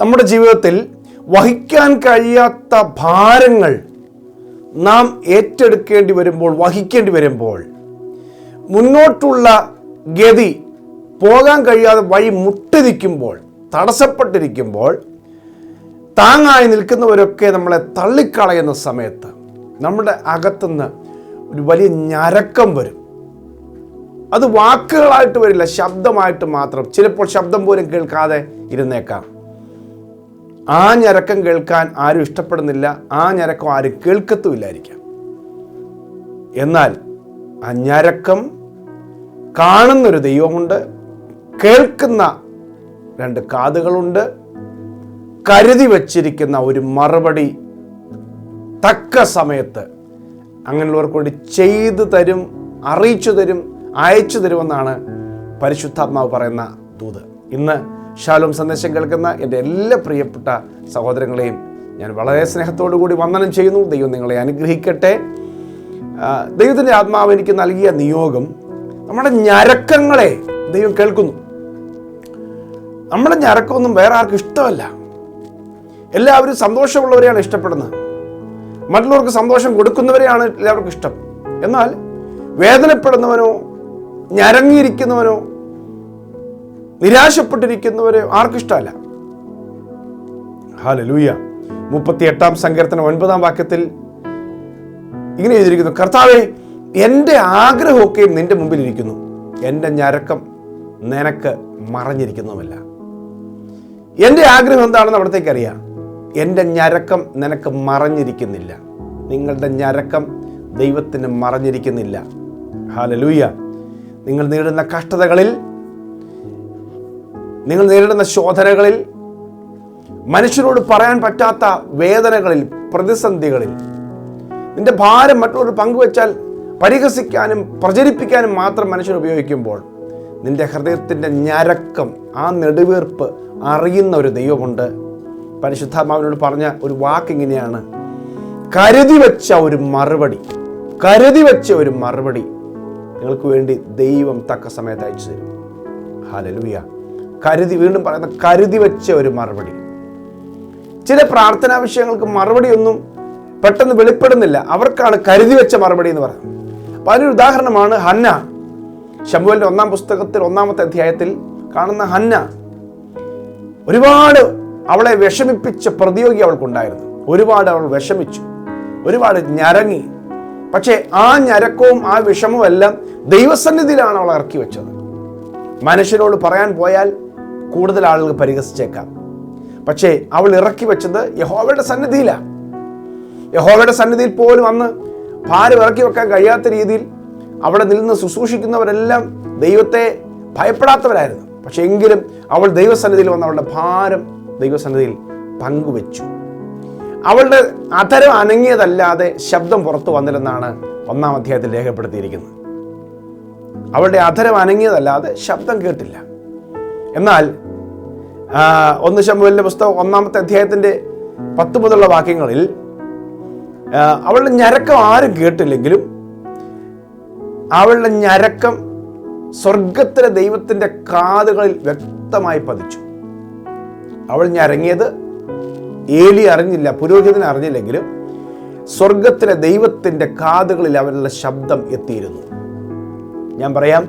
നമ്മുടെ ജീവിതത്തിൽ വഹിക്കാൻ കഴിയാത്ത ഭാരങ്ങൾ നാം ഏറ്റെടുക്കേണ്ടി വരുമ്പോൾ വഹിക്കേണ്ടി വരുമ്പോൾ മുന്നോട്ടുള്ള ഗതി പോകാൻ കഴിയാതെ വഴി മുട്ടിരിക്കുമ്പോൾ തടസ്സപ്പെട്ടിരിക്കുമ്പോൾ താങ്ങായി നിൽക്കുന്നവരൊക്കെ നമ്മളെ തള്ളിക്കളയുന്ന സമയത്ത് നമ്മുടെ അകത്തുനിന്ന് ഒരു വലിയ ഞരക്കം വരും. അത് വാക്കുകളായിട്ട് വരില്ല ശബ്ദമായിട്ട് മാത്രം. ചിലപ്പോൾ ശബ്ദം പോലും കേൾക്കാതെ ഇരുന്നേക്കാം. ആ ഞരക്കം കേൾക്കാൻ ആരും ഇഷ്ടപ്പെടുന്നില്ല ആ ഞരക്കം ആരും കേൾക്കത്തുമില്ലായിരിക്കാം. എന്നാൽ ആ ഞരക്കം കാണുന്നൊരു ദൈവമുണ്ട് കേൾക്കുന്ന രണ്ട് കാതുകളുണ്ട് കരുതി വച്ചിരിക്കുന്ന ഒരു മറുപടി തക്ക സമയത്ത് അങ്ങനെയുള്ളവർക്ക് വേണ്ടി ചെയ്തു തരും അറിയിച്ചു തരും അയച്ചു തരുമെന്നാണ് പരിശുദ്ധാത്മാവ് പറയുന്ന ദൂത്. ഇന്ന് ഷാലോം സന്ദേശം കേൾക്കുന്ന എന്റെ എല്ലാ പ്രിയപ്പെട്ട സഹോദരങ്ങളെയും ഞാൻ വളരെ സ്നേഹത്തോടു കൂടി വന്ദനം ചെയ്യുന്നു. ദൈവം നിങ്ങളെ അനുഗ്രഹിക്കട്ടെ. ദൈവത്തിന്റെ ആത്മാവ് എനിക്ക് നൽകിയ നിയോഗം നമ്മുടെ ഞരക്കങ്ങളെ ദൈവം കേൾക്കുന്നു. നമ്മുടെ ഞരക്കമൊന്നും വേറെ ആർക്കും ഇഷ്ടമല്ല. എല്ലാവരും സന്തോഷമുള്ളവരെയാണ് ഇഷ്ടപ്പെടുന്നത്. മറ്റുള്ളവർക്ക് സന്തോഷം കൊടുക്കുന്നവരെയാണ് എല്ലാവർക്കും ഇഷ്ടം. എന്നാൽ വേദനപ്പെടുന്നവനോ ഞരങ്ങിയിരിക്കുന്നവനോ നിരാശപ്പെട്ടിരിക്കുന്നവരെ ആർക്കിഷ്ടമല്ല ഹാല ലൂയ മുപ്പത്തി എട്ടാം സങ്കീർത്തനം ഒൻപതാം വാക്യത്തിൽ ഇങ്ങനെ എഴുതിയിരിക്കുന്നു കർത്താവെ എന്റെ ആഗ്രഹമൊക്കെയും നിന്റെ മുമ്പിൽ ഇരിക്കുന്നു. എന്റെ ഞരക്കം നിനക്ക് മറഞ്ഞിരിക്കുന്നതുമല്ല എന്റെ ആഗ്രഹം എന്താണെന്ന് അവിടത്തേക്ക് അറിയാം. എന്റെ ഞരക്കം നിനക്ക് മറഞ്ഞിരിക്കുന്നില്ല. നിങ്ങളുടെ ഞരക്കം ദൈവത്തിന് മറഞ്ഞിരിക്കുന്നില്ല. ഹാല ലൂയ നിങ്ങൾ നേടുന്ന കഷ്ടതകളിൽ നിങ്ങൾ നേരിടുന്ന ശോധനകളിൽ മനുഷ്യരോട് പറയാൻ പറ്റാത്ത വേദനകളിൽ പ്രതിസന്ധികളിൽ. നിന്റെ ഭാരം മറ്റുള്ളവർ പങ്കുവച്ചാൽ പരിഹസിക്കാനും പ്രചരിപ്പിക്കാനും മാത്രം മനുഷ്യർ ഉപയോഗിക്കുമ്പോൾ നിന്റെ ഹൃദയത്തിന്റെ ഞരക്കം ആ നെടുവീർപ്പ് അറിയുന്ന ഒരു ദൈവമുണ്ട്. പരിശുദ്ധാത്മാവിനോട് പറഞ്ഞ ഒരു വാക്ക് ഇങ്ങനെയാണ് കരുതി വെച്ച ഒരു മറുപടി കരുതി വെച്ച ഒരു മറുപടി നിങ്ങൾക്ക് വേണ്ടി ദൈവം തക്ക സമയത്ത് അയച്ചു തരും. ഹാലലുയ കരുതി വീണ്ടും പറയുന്ന കരുതി വെച്ച ഒരു മറുപടി. ചില പ്രാർത്ഥനാ വിഷയങ്ങൾക്ക് മറുപടിയൊന്നും പെട്ടെന്ന് വെളിപ്പെടുന്നില്ല. അവർക്കാണ് കരുതി വെച്ച മറുപടി എന്ന് പറയുന്നത്. അപ്പൊ അതിനൊരു ഉദാഹരണമാണ് ഹന്ന. ശമ്പുവിന്റെ ഒന്നാം പുസ്തകത്തിൽ ഒന്നാമത്തെ അധ്യായത്തിൽ കാണുന്ന ഹന്ന ഒരുപാട് അവളെ വിഷമിപ്പിച്ച പ്രതിയോഗി അവൾക്കുണ്ടായിരുന്നു. ഒരുപാട് അവൾ വിഷമിച്ചു. ഒരുപാട് ഞരങ്ങി. പക്ഷേ ആ ഞരക്കവും ആ വിഷമവും എല്ലാം ദൈവസന്നിധിയിലാണ് അവൾ ഇറക്കി വെച്ചത്. മനുഷ്യരോട് പറയാൻ പോയാൽ കൂടുതൽ ആളുകൾ പരിഹസിച്ചേക്കാം. പക്ഷേ അവൾ ഇറക്കി വെച്ചത് യഹോവയുടെ സന്നിധിയിലാണ് യഹോവയുടെ സന്നിധിയിൽ പോലും അന്ന് ഭാരം ഇറക്കി വെക്കാൻ കഴിയാത്ത രീതിയിൽ അവിടെ നിന്ന് ശുശ്രൂഷിക്കുന്നവരെല്ലാം ദൈവത്തെ ഭയപ്പെടാത്തവരായിരുന്നു. പക്ഷെ എങ്കിലും അവൾ ദൈവസന്നിധിയിൽ വന്ന അവളുടെ ഭാരം ദൈവസന്നിധിയിൽ പങ്കുവെച്ചു. അവളുടെ അധരം അനങ്ങിയതല്ലാതെ ശബ്ദം പുറത്തു വന്നില്ലെന്നാണ് ഒന്നാം അധ്യായത്തിൽ രേഖപ്പെടുത്തിയിരിക്കുന്നത്. അവളുടെ അധരം അനങ്ങിയതല്ലാതെ ശബ്ദം കേട്ടില്ല. എന്നാൽ ഒന്ന് ശമ്പുവിന്റെ പുസ്തകം ഒന്നാമത്തെ അധ്യായത്തിന്റെ പത്ത് മുതലുള്ള വാക്യങ്ങളിൽ അവളുടെ ഞരക്കം ആരും കേട്ടില്ലെങ്കിലും അവളുടെ ഞരക്കം സ്വർഗത്തിലെ ദൈവത്തിന്റെ കാതുകളിൽ വ്യക്തമായി പതിച്ചു. അവൾ ഞരങ്ങിയത് ഏലി അറിഞ്ഞില്ല പുരോഹിതനെ അറിഞ്ഞില്ലെങ്കിലും സ്വർഗത്തിലെ ദൈവത്തിന്റെ കാതുകളിൽ അവരുടെ ശബ്ദം എത്തിയിരുന്നു. ഞാൻ പറയാം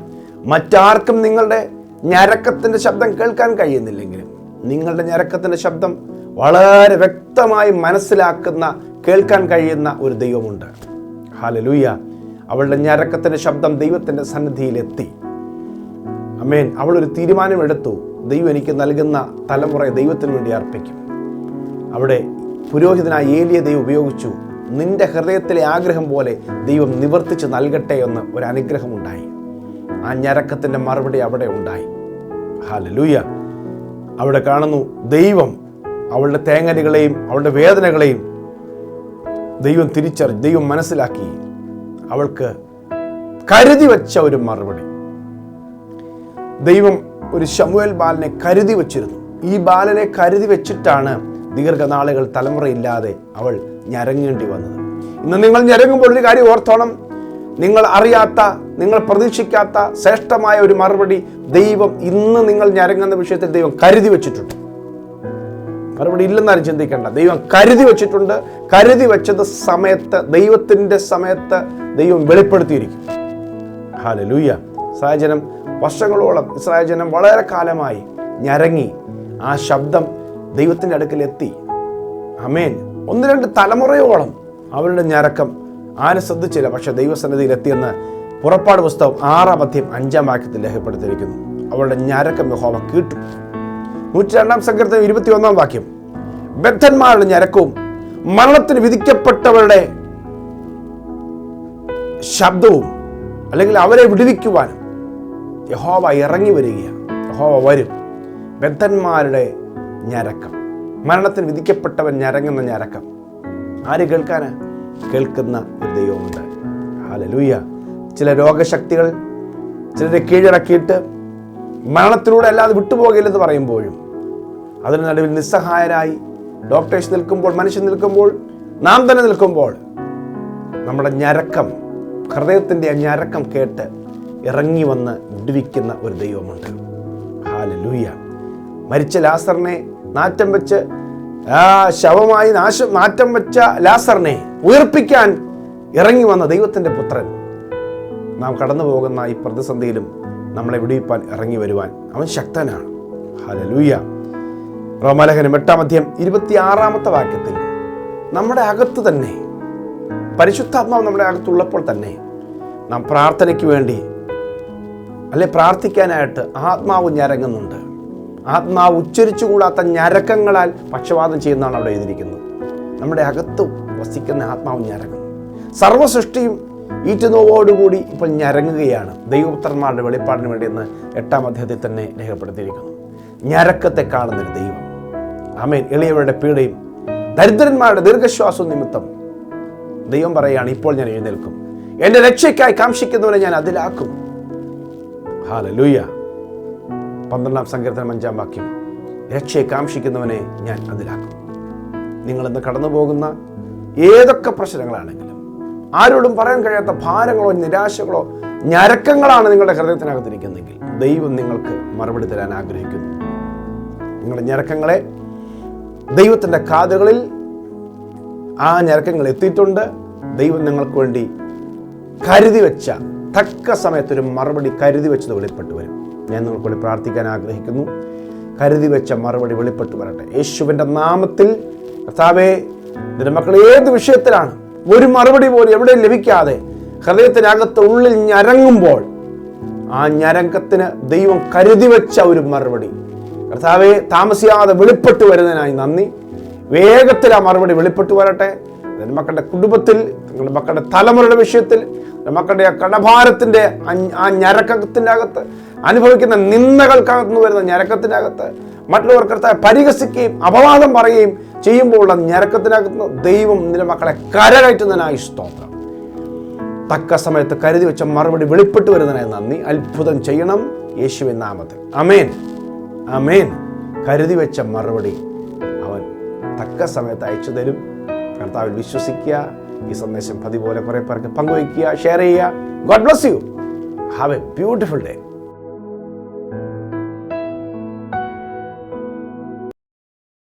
മറ്റാർക്കും നിങ്ങളുടെ ഞരക്കത്തിന്റെ ശബ്ദം കേൾക്കാൻ കഴിയുന്നില്ലെങ്കിലും നിങ്ങളുടെ ഞരക്കത്തിന്റെ ശബ്ദം വളരെ വ്യക്തമായി മനസ്സിലാക്കുന്ന കേൾക്കാൻ കഴിയുന്ന ഒരു ദൈവമുണ്ട്. ഹാലലൂയ അവളുടെ ഞരക്കത്തിന്റെ ശബ്ദം ദൈവത്തിന്റെ സന്നിധിയിലെത്തി. അമേൻ അവളൊരു തീരുമാനമെടുത്തു. ദൈവം എനിക്ക് നൽകുന്ന തലമുറ ദൈവത്തിന് വേണ്ടി അർപ്പിക്കും. അവിടെ പുരോഹിതനായ ഏലിയ ദൈവം ഉപയോഗിച്ചു. നിന്റെ ഹൃദയത്തിലെ ആഗ്രഹം പോലെ ദൈവം നിവർത്തിച്ച് നൽകട്ടെ എന്ന് ഒരു അനുഗ്രഹമുണ്ടായി. ആ ഞരക്കത്തിന്റെ മറുപടി അവിടെ ഉണ്ടായി. ഹാലലൂയ അവിടെ കാണുന്നു ദൈവം അവളുടെ തേങ്ങലുകളെയും അവളുടെ വേദനകളെയും ദൈവം തിരിച്ചറിഞ്ഞു ദൈവം മനസ്സിലാക്കി. അവൾക്ക് കരുതി വച്ച ഒരു മറുപടി. ദൈവം ഒരു ശമുവേൽ ബാലനെ കരുതി വച്ചിരുന്നു. ഈ ബാലനെ കരുതി വെച്ചിട്ടാണ് ദീർഘനാളുകൾ തലമുറയില്ലാതെ അവൾ ഞരങ്ങേണ്ടി വന്നത്. ഇന്ന് നിങ്ങൾ ഞരങ്ങുമ്പോൾ ഒരു കാര്യം ഓർത്തോണം. നിങ്ങൾ അറിയാത്ത നിങ്ങൾ പ്രതീക്ഷിക്കാത്ത ശ്രേഷ്ഠമായ ഒരു മറുപടി ദൈവം ഇന്ന് നിങ്ങൾ ഞരങ്ങുന്ന വിഷയത്തിൽ ദൈവം കരുതി വെച്ചിട്ടുണ്ട്. മറുപടി ഇല്ലെന്നാരും ചിന്തിക്കേണ്ട. ദൈവം കരുതി വെച്ചിട്ടുണ്ട്. കരുതി വെച്ചത് സമയത്ത് ദൈവത്തിന്റെ സമയത്ത് ദൈവം വെളിപ്പെടുത്തിയിരിക്കും. ഹാല ലൂയ്യ സഹജനം വർഷങ്ങളോളം ഇസ്രായേൽ ജനം വളരെ കാലമായി ഞരങ്ങി. ആ ശബ്ദം ദൈവത്തിന്റെ അടുക്കൽ എത്തി. അമേൻ ഒന്ന് രണ്ട് തലമുറയോളം അവരുടെ ഞരക്കം ആരും ശ്രദ്ധിച്ചില്ല പക്ഷെ ദൈവസന്നിധിയിൽ എത്തിയെന്ന് പുറപ്പാട് പുസ്തകം ആറാം മധ്യം അഞ്ചാം വാക്യത്തിൽ രേഖപ്പെടുത്തിയിരിക്കുന്നു. അവളുടെ ഞരക്കം യഹോവ കീട്ടു. നൂറ്റി രണ്ടാം സങ്കീർത്തനം ഇരുപത്തി ഒന്നാം വാക്യം. ബദ്ധന്മാരുടെ ഞരക്കവും മരണത്തിന് വിധിക്കപ്പെട്ടവരുടെ ശബ്ദവും അല്ലെങ്കിൽ അവരെ വിടുവിക്കുവാനും യഹോവ ഇറങ്ങി വരികയാണ്. യഹോവ വരും. ബദ്ധന്മാരുടെ ഞരക്കം. മരണത്തിന് വിധിക്കപ്പെട്ടവൻ ഞരങ്ങുന്ന ഞരക്കം. ആര് കേൾക്കാന്? കേൾക്കുന്ന ഒരു ദൈവമുണ്ട്. ഹാലലൂയ ചില രോഗശക്തികൾ ചിലരെ കീഴടക്കിയിട്ട് മരണത്തിലൂടെ അല്ലാതെ വിട്ടുപോകില്ലെന്ന് പറയുമ്പോഴും അതിന് നടുവിൽ നിസ്സഹായരായി ഡോക്ടേഴ്സ് നിൽക്കുമ്പോൾ മനുഷ്യൻ നിൽക്കുമ്പോൾ നാം തന്നെ നിൽക്കുമ്പോൾ നമ്മുടെ ഞരക്കം ഹൃദയത്തിന്റെ ആ ഞരക്കം കേട്ട് ഇറങ്ങി വന്ന് വിടുവിക്കുന്ന ഒരു ദൈവമുണ്ട്. ഹാലലൂയ മരിച്ച ലാസറിനെ നാറ്റം വെച്ച് ആ ശവമായി നാശം മാറ്റം വെച്ച ലാസറിനെ ഉയർപ്പിക്കാൻ ഇറങ്ങി വന്ന ദൈവത്തിന്റെ പുത്രൻ. നാം കടന്നു പോകുന്ന ഈ പ്രതിസന്ധിയിലും നമ്മളെ വിടുവിപ്പാൻ ഇറങ്ങി വരുവാൻ അവൻ ശക്തനാണ്. ഹലലൂയ റോമലേഖനം എട്ടാം അധ്യയം ഇരുപത്തിയാറാമത്തെ വാക്യത്തിൽ നമ്മുടെ അകത്ത് തന്നെ പരിശുദ്ധാത്മാവ് നമ്മുടെ അകത്തുള്ളപ്പോൾ തന്നെ നാം പ്രാർത്ഥനയ്ക്ക് വേണ്ടി അല്ലെ പ്രാർത്ഥിക്കാനായിട്ട് ആത്മാവ് ഞരങ്ങുന്നുണ്ട്. ആത്മാവ് ഉച്ചരിച്ചുകൂടാത്ത ഞരക്കങ്ങളാൽ പക്ഷപാതം ചെയ്യുന്നതാണ് അവിടെ എഴുതിയിരിക്കുന്നത്. നമ്മുടെ അകത്ത് വസിക്കുന്ന ആത്മാവ് ഞരങ്ങും. സർവസൃഷ്ടിയും ഈറ്റുനോവോടുകൂടി ഇപ്പോൾ ഞരങ്ങുകയാണ്. ദൈവപുത്രന്മാരുടെ വെളിപ്പാടിന് വേണ്ടി എന്ന് എട്ടാം അധ്യായത്തിൽ തന്നെ രേഖപ്പെടുത്തിയിരിക്കുന്നു. ഞരക്കത്തെ കാണുന്നൊരു ദൈവം. ആമേൻ. എളിയവരുടെ പീഡയും ദരിദ്രന്മാരുടെ ദീർഘശ്വാസവും നിമിത്തം ദൈവം പറയുകയാണ് ഇപ്പോൾ ഞാൻ എഴുന്നേൽക്കും. എന്റെ രക്ഷയ്ക്കായി കാംക്ഷിക്കുന്നവരെ ഞാൻ അതിലാക്കും. ഹാലലൂയ പന്ത്രണ്ടാം സങ്കീർത്തനം അഞ്ചാം വാക്യം. രക്ഷയെ കാംക്ഷിക്കുന്നവനെ ഞാൻ അതിലാക്കും. നിങ്ങളിന്ന് കടന്നു പോകുന്ന ഏതൊക്കെ പ്രശ്നങ്ങളാണെങ്കിലും ആരോടും പറയാൻ കഴിയാത്ത ഭാരങ്ങളോ നിരാശകളോ ഞരക്കങ്ങളാണ് നിങ്ങളുടെ ഹൃദയത്തിനകത്തിരിക്കുന്നെങ്കിൽ ദൈവം നിങ്ങൾക്ക് മറുപടി തരാൻ ആഗ്രഹിക്കുന്നു. നിങ്ങളുടെ ഞരക്കങ്ങളെ ദൈവത്തിന്റെ കാതുകളിൽ ആ ഞരക്കങ്ങൾ എത്തിയിട്ടുണ്ട്. ദൈവം നിങ്ങൾക്ക് വേണ്ടി കരുതി വെച്ച തക്ക സമയത്തൊരു മറുപടി കരുതി വെച്ചത് വെളിപ്പെട്ടു വരും. ഞാൻ നിങ്ങൾക്ക് വേണ്ടി പ്രാർത്ഥിക്കാൻ ആഗ്രഹിക്കുന്നു. കരുതി വെച്ച മറുപടി വെളിപ്പെട്ടു വരട്ടെ. യേശുവിന്റെ നാമത്തിൽ കർത്താവേ നിന്റെ മക്കൾ ഏത് വിഷയത്തിലാണ്? ഒരു മറുപടി പോലും എവിടെ ലഭിക്കാതെ ഹൃദയത്തിനകത്ത് ഉള്ളിൽ ഞരങ്ങുമ്പോൾ ആ ഞരക്കത്തിന് ദൈവം കരുതി വെച്ച ഒരു മറുപടി. കർത്താവെ താമസിയാതെ വെളിപ്പെട്ടു വരുന്നതിനായി നന്ദി. വേഗത്തിൽ ആ മറുപടി വെളിപ്പെട്ടു വരട്ടെ. നിന്റെ മക്കളുടെ കുടുംബത്തിൽ നിങ്ങളുടെ മക്കളുടെ തലമുറയുടെ വിഷയത്തിൽ മക്കളുടെ ആ കടഭാരത്തിന്റെ ആ ഞരക്കത്തിന്റെ അകത്ത് അനുഭവിക്കുന്ന നിന്ദകൾക്കകത്ത് വരുന്ന ഞരക്കത്തിന്റെ അകത്ത്. മറ്റുള്ളവർ കർത്താവ് പരിഹസിക്കുകയും അപവാദം പറയുകയും ചെയ്യുമ്പോഴുള്ള ഞരക്കത്തിനകത്ത് ദൈവം നിന്റെ മക്കളെ കരകയറ്റുന്നതിനായി സ്തോത്രം. തക്ക സമയത്ത് കരുതി വെച്ച മറുപടി വെളിപ്പെട്ടു വരുന്നതിനായി നന്ദി. അത്ഭുതം ചെയ്യണം. യേശുവിൻ നാമത്തിൽ. അമേൻ അമേൻ കരുതി വെച്ച മറുപടി അവൻ തക്ക സമയത്ത് അയച്ചു തരും. കർത്താവിൽ വിശ്വസിക്കുക. ഈ സന്ദേശം പതിപോലെ കുറേ പേർക്ക് പങ്കുവയ്ക്കുക ഷെയർ ചെയ്യുക. God bless you. Have a beautiful day.